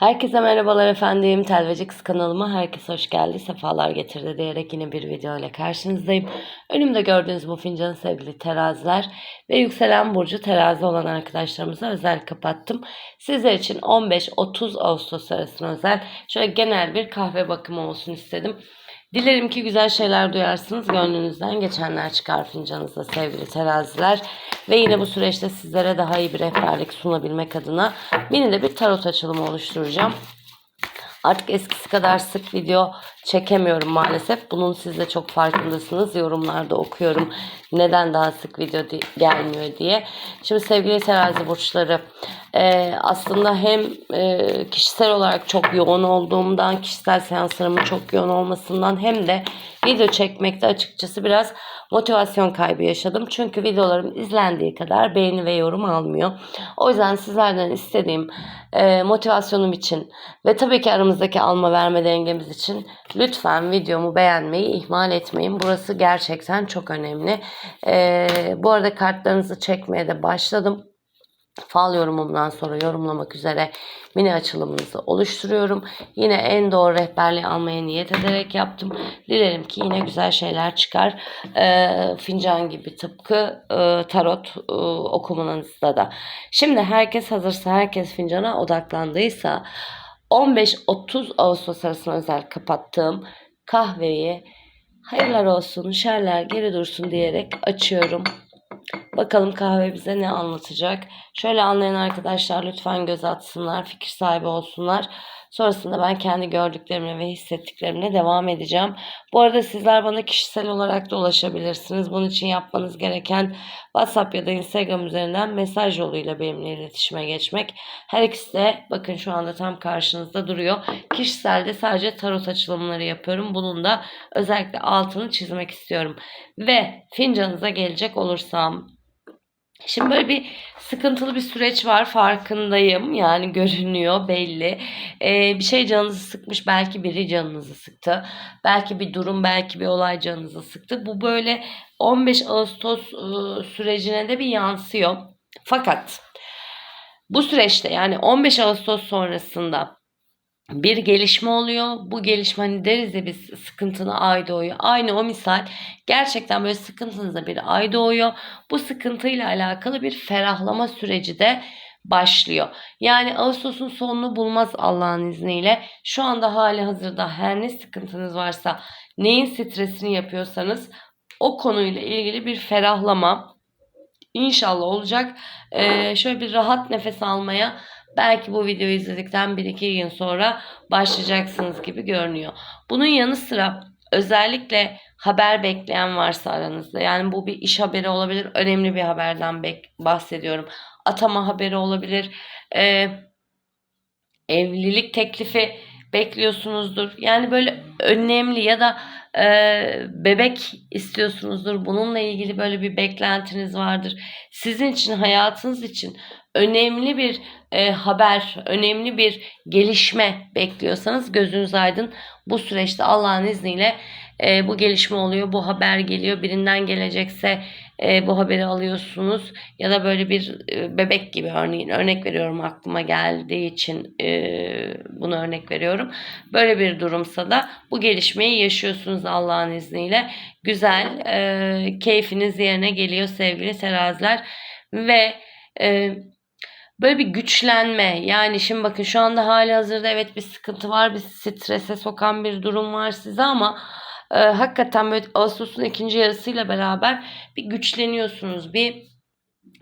Herkese merhabalar efendim. Telveci Kız kanalıma herkes hoş geldi. Sefalar getirdi diyerek yine bir video ile karşınızdayım. Önümde gördüğünüz bu fincanı sevgili teraziler ve yükselen burcu terazi olan arkadaşlarımıza özel kapattım. Sizler için 15-30 Ağustos arasına özel şöyle genel bir kahve bakımı olsun istedim. Dilerim ki güzel şeyler duyarsınız. Gönlünüzden geçenler çıkar fincanınızda sevgili teraziler. Ve yine bu süreçte sizlere daha iyi bir rehberlik sunabilmek adına mini de bir tarot açılımı oluşturacağım. Artık eskisi kadar sık video çekemiyorum maalesef. Bunun siz de çok farkındasınız. Yorumlarda okuyorum neden daha sık video gelmiyor diye. Şimdi sevgili terazi burçları e, aslında hem e, kişisel olarak çok yoğun olduğumdan, kişisel seanslarımın çok yoğun olmasından hem de video çekmekte açıkçası biraz motivasyon kaybı yaşadım. Çünkü videolarım izlendiği kadar beğeni ve yorum almıyor. O yüzden sizlerden istediğim e, motivasyonum için ve tabii ki aramızdaki alma verme dengemiz için lütfen videomu beğenmeyi ihmal etmeyin. Burası gerçekten çok önemli. E, bu arada kartlarınızı çekmeye de başladım. Fal yorumumdan sonra yorumlamak üzere mini açılımınızı oluşturuyorum. Yine en doğru rehberliği almaya niyet ederek yaptım. Dilerim ki yine güzel şeyler çıkar. Ee, fincan gibi tıpkı e, tarot e, okumanızda da. Şimdi herkes hazırsa, herkes fincana odaklandıysa 15-30 Ağustos arasına özel kapattığım kahveyi hayırlar olsun, şerler geri dursun diyerek açıyorum. Bakalım kahve bize ne anlatacak. Şöyle anlayan arkadaşlar lütfen göz atsınlar, fikir sahibi olsunlar. Sonrasında ben kendi gördüklerimle ve hissettiklerimle devam edeceğim. Bu arada sizler bana kişisel olarak da ulaşabilirsiniz. Bunun için yapmanız gereken WhatsApp ya da Instagram üzerinden mesaj yoluyla benimle iletişime geçmek. Her ikisi de bakın şu anda tam karşınızda duruyor. Kişiselde sadece tarot açılımları yapıyorum. Bunun da özellikle altını çizmek istiyorum. Ve fincanınıza gelecek olursam Şimdi böyle bir sıkıntılı bir süreç var farkındayım. Yani görünüyor belli. Ee, bir şey canınızı sıkmış. Belki biri canınızı sıktı. Belki bir durum, belki bir olay canınızı sıktı. Bu böyle 15 Ağustos e, sürecine de bir yansıyor. Fakat bu süreçte yani 15 Ağustos sonrasında bir gelişme oluyor. Bu gelişme hani deriz ya biz sıkıntına ay doğuyor. Aynı o misal gerçekten böyle sıkıntınıza bir ay doğuyor. Bu sıkıntıyla alakalı bir ferahlama süreci de başlıyor. Yani Ağustos'un sonunu bulmaz Allah'ın izniyle. Şu anda hali hazırda her ne sıkıntınız varsa, neyin stresini yapıyorsanız o konuyla ilgili bir ferahlama inşallah olacak. Ee, şöyle bir rahat nefes almaya belki bu videoyu izledikten 1-2 gün sonra başlayacaksınız gibi görünüyor. Bunun yanı sıra özellikle haber bekleyen varsa aranızda yani bu bir iş haberi olabilir önemli bir haberden bahsediyorum. Atama haberi olabilir Ee, evlilik teklifi bekliyorsunuzdur. Yani böyle önemli ya da e, bebek istiyorsunuzdur. Bununla ilgili böyle bir beklentiniz vardır. Sizin için hayatınız için önemli bir e, haber, önemli bir gelişme bekliyorsanız gözünüz aydın. Bu süreçte Allah'ın izniyle e, bu gelişme oluyor, bu haber geliyor. Birinden gelecekse e, bu haberi alıyorsunuz ya da böyle bir e, bebek gibi örneğin örnek veriyorum aklıma geldiği için e, bunu örnek veriyorum. Böyle bir durumsa da bu gelişmeyi yaşıyorsunuz Allah'ın izniyle. Güzel, e, keyfiniz yerine geliyor sevgili teraziler ve e, böyle bir güçlenme. Yani şimdi bakın şu anda hali hazırda evet bir sıkıntı var bir strese sokan bir durum var size ama e, hakikaten böyle Ağustos'un ikinci yarısıyla beraber bir güçleniyorsunuz. Bir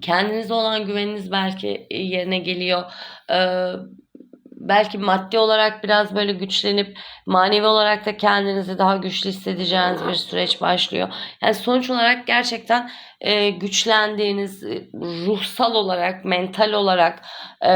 kendinize olan güveniniz belki yerine geliyor. E, belki maddi olarak biraz böyle güçlenip manevi olarak da kendinizi daha güçlü hissedeceğiniz bir süreç başlıyor. Yani sonuç olarak gerçekten e, güçlendiğiniz e, ruhsal olarak, mental olarak e,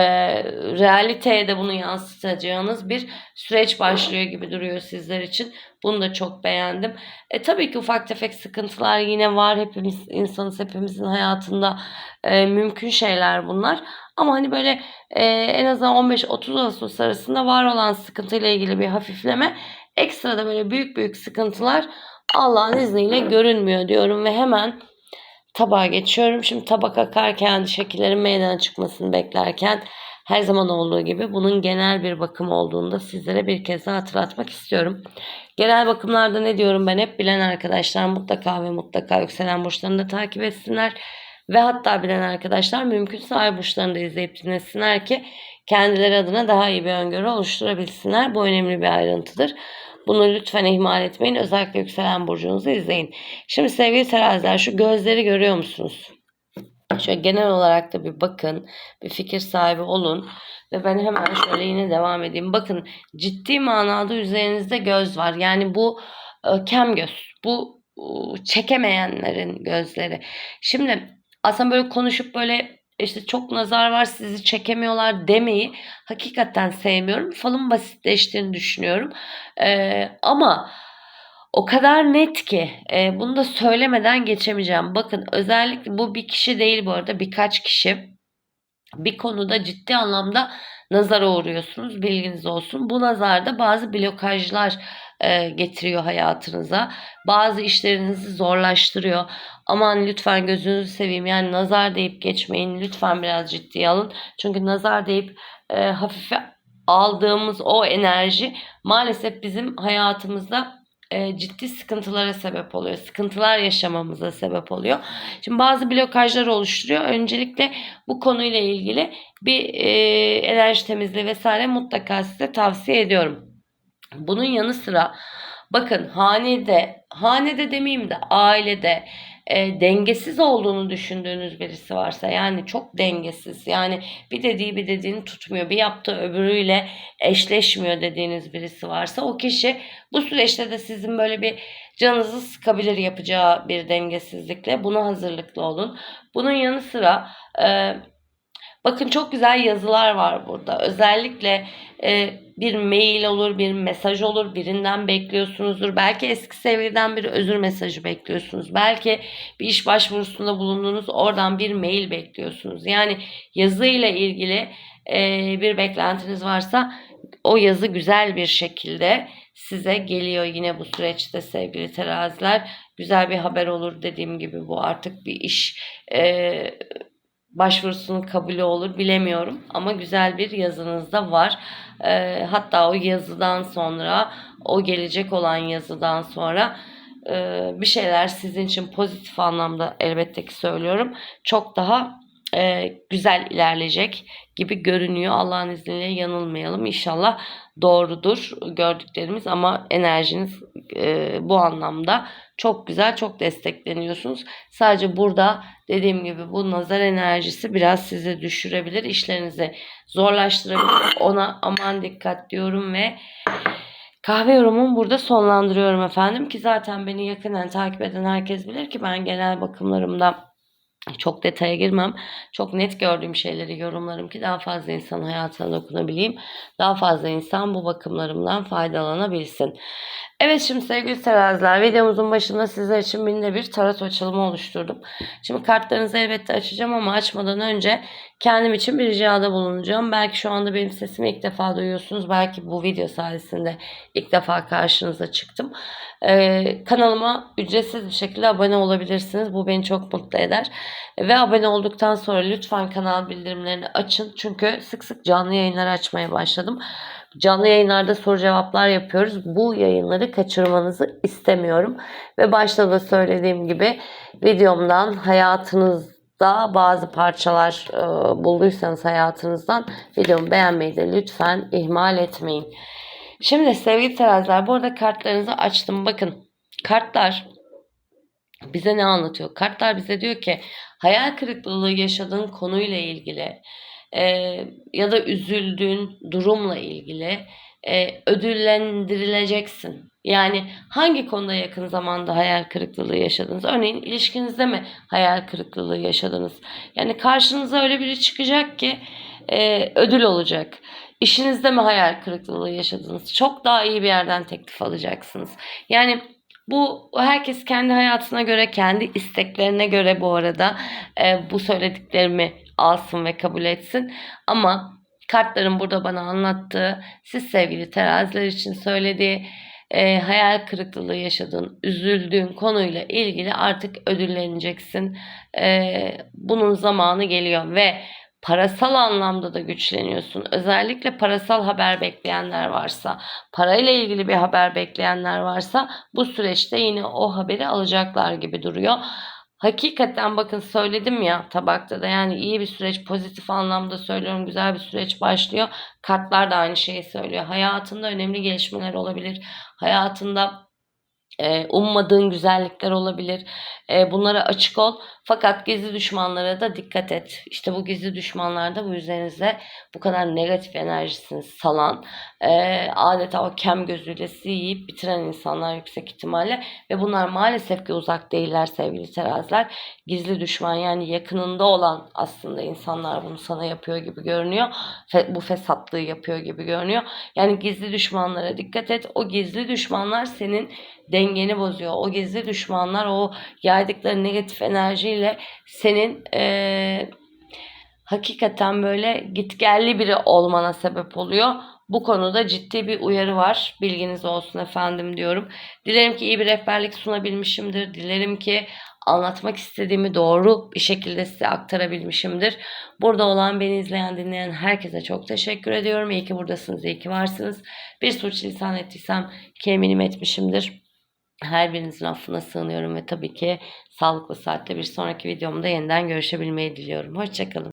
realiteye de bunu yansıtacağınız bir süreç başlıyor gibi duruyor sizler için. Bunu da çok beğendim. E, tabii ki ufak tefek sıkıntılar yine var. Hepimiz insanız, hepimizin hayatında e, mümkün şeyler bunlar. Ama hani böyle e, en azından 15-30 Ağustos arasında var olan sıkıntıyla ilgili bir hafifleme. Ekstra da böyle büyük büyük sıkıntılar Allah'ın izniyle görünmüyor diyorum ve hemen tabağa geçiyorum. Şimdi tabak akarken şekillerin meydana çıkmasını beklerken Her zaman olduğu gibi bunun genel bir bakım olduğunu da sizlere bir kez daha hatırlatmak istiyorum. Genel bakımlarda ne diyorum ben hep bilen arkadaşlar mutlaka ve mutlaka yükselen burçlarını da takip etsinler. Ve hatta bilen arkadaşlar mümkünse ay burçlarını da izleyip dinlesinler ki kendileri adına daha iyi bir öngörü oluşturabilsinler. Bu önemli bir ayrıntıdır. Bunu lütfen ihmal etmeyin. Özellikle yükselen burcunuzu izleyin. Şimdi sevgili teraziler şu gözleri görüyor musunuz? Şöyle genel olarak da bir bakın. Bir fikir sahibi olun. Ve ben hemen şöyle yine devam edeyim. Bakın ciddi manada üzerinizde göz var. Yani bu e, kem göz. Bu çekemeyenlerin gözleri. Şimdi aslında böyle konuşup böyle işte çok nazar var sizi çekemiyorlar demeyi hakikaten sevmiyorum. Falın basitleştiğini düşünüyorum. Ee, ama o kadar net ki e, bunu da söylemeden geçemeyeceğim. Bakın özellikle bu bir kişi değil bu arada birkaç kişi bir konuda ciddi anlamda nazara uğruyorsunuz bilginiz olsun. Bu nazarda bazı blokajlar e, getiriyor hayatınıza. Bazı işlerinizi zorlaştırıyor. Aman lütfen gözünüzü seveyim yani nazar deyip geçmeyin. Lütfen biraz ciddiye alın. Çünkü nazar deyip e, hafife aldığımız o enerji maalesef bizim hayatımızda e, ciddi sıkıntılara sebep oluyor. Sıkıntılar yaşamamıza sebep oluyor. Şimdi bazı blokajlar oluşturuyor. Öncelikle bu konuyla ilgili bir e, enerji temizliği vesaire mutlaka size tavsiye ediyorum. Bunun yanı sıra bakın hanede, hanede demeyeyim de ailede e, dengesiz olduğunu düşündüğünüz birisi varsa yani çok dengesiz yani bir dediği bir dediğini tutmuyor bir yaptığı öbürüyle eşleşmiyor dediğiniz birisi varsa o kişi bu süreçte de sizin böyle bir canınızı sıkabilir yapacağı bir dengesizlikle buna hazırlıklı olun. Bunun yanı sıra e, bakın çok güzel yazılar var burada özellikle e, bir mail olur, bir mesaj olur, birinden bekliyorsunuzdur. Belki eski sevgiliden bir özür mesajı bekliyorsunuz. Belki bir iş başvurusunda bulundunuz, oradan bir mail bekliyorsunuz. Yani yazıyla ilgili e, bir beklentiniz varsa o yazı güzel bir şekilde size geliyor yine bu süreçte sevgili teraziler. Güzel bir haber olur dediğim gibi bu artık bir iş e, başvurusunun kabulü olur bilemiyorum. Ama güzel bir yazınız da var. E, hatta o yazıdan sonra o gelecek olan yazıdan sonra e, bir şeyler sizin için pozitif anlamda elbette ki söylüyorum. Çok daha e, güzel ilerleyecek gibi görünüyor. Allah'ın izniyle yanılmayalım. İnşallah doğrudur gördüklerimiz ama enerjiniz e, bu anlamda çok güzel, çok destekleniyorsunuz. Sadece burada dediğim gibi bu nazar enerjisi biraz sizi düşürebilir, işlerinizi zorlaştırabilir. Ona aman dikkat diyorum ve Kahve yorumumu burada sonlandırıyorum efendim ki zaten beni yakından takip eden herkes bilir ki ben genel bakımlarımda çok detaya girmem. Çok net gördüğüm şeyleri yorumlarım ki daha fazla insan hayatına dokunabileyim. Daha fazla insan bu bakımlarımdan faydalanabilsin. Evet şimdi sevgili teraziler videomuzun başında sizler için binde bir tarot açılımı oluşturdum. Şimdi kartlarınızı elbette açacağım ama açmadan önce kendim için bir ricada bulunacağım. Belki şu anda benim sesimi ilk defa duyuyorsunuz. Belki bu video sayesinde ilk defa karşınıza çıktım. Ee, kanalıma ücretsiz bir şekilde abone olabilirsiniz. Bu beni çok mutlu eder. Ve abone olduktan sonra lütfen kanal bildirimlerini açın. Çünkü sık sık canlı yayınlar açmaya başladım. Canlı yayınlarda soru cevaplar yapıyoruz. Bu yayınları kaçırmanızı istemiyorum. Ve başta da söylediğim gibi videomdan hayatınızda bazı parçalar e, bulduysanız hayatınızdan videomu beğenmeyi de lütfen ihmal etmeyin. Şimdi sevgili teraziler bu arada kartlarınızı açtım. Bakın kartlar bize ne anlatıyor? Kartlar bize diyor ki hayal kırıklığı yaşadığın konuyla ilgili e, ya da üzüldüğün durumla ilgili e, ödüllendirileceksin. Yani hangi konuda yakın zamanda hayal kırıklığı yaşadınız? Örneğin ilişkinizde mi hayal kırıklığı yaşadınız? Yani karşınıza öyle biri çıkacak ki e, ödül olacak. İşinizde mi hayal kırıklığı yaşadınız? Çok daha iyi bir yerden teklif alacaksınız. Yani bu herkes kendi hayatına göre, kendi isteklerine göre bu arada e, bu söylediklerimi alsın ve kabul etsin. Ama kartların burada bana anlattığı, siz sevgili teraziler için söylediği e, hayal kırıklığı yaşadığın, üzüldüğün konuyla ilgili artık ödülleneceksin. E, bunun zamanı geliyor ve parasal anlamda da güçleniyorsun. Özellikle parasal haber bekleyenler varsa, parayla ilgili bir haber bekleyenler varsa bu süreçte yine o haberi alacaklar gibi duruyor. Hakikaten bakın söyledim ya tabakta da yani iyi bir süreç pozitif anlamda söylüyorum güzel bir süreç başlıyor. Kartlar da aynı şeyi söylüyor. Hayatında önemli gelişmeler olabilir. Hayatında e, ummadığın güzellikler olabilir. E, bunlara açık ol. Fakat gizli düşmanlara da dikkat et. İşte bu gizli düşmanlar da bu üzerinize bu kadar negatif enerjisini salan, e, adeta o kem gözüyle sizi yiyip bitiren insanlar yüksek ihtimalle. Ve bunlar maalesef ki uzak değiller sevgili teraziler. Gizli düşman yani yakınında olan aslında insanlar bunu sana yapıyor gibi görünüyor. Fe, bu fesatlığı yapıyor gibi görünüyor. Yani gizli düşmanlara dikkat et. O gizli düşmanlar senin dengeni bozuyor. O gizli düşmanlar o yaydıkları negatif enerjiyle senin eee, hakikaten böyle gitgelli biri olmana sebep oluyor. Bu konuda ciddi bir uyarı var. Bilginiz olsun efendim diyorum. Dilerim ki iyi bir rehberlik sunabilmişimdir. Dilerim ki anlatmak istediğimi doğru bir şekilde size aktarabilmişimdir. Burada olan, beni izleyen, dinleyen herkese çok teşekkür ediyorum. İyi ki buradasınız, iyi ki varsınız. Bir suçlisan ettiysem ki eminim etmişimdir. Her birinizin affına sığınıyorum ve tabii ki sağlıklı saatte bir sonraki videomda yeniden görüşebilmeyi diliyorum. Hoşçakalın.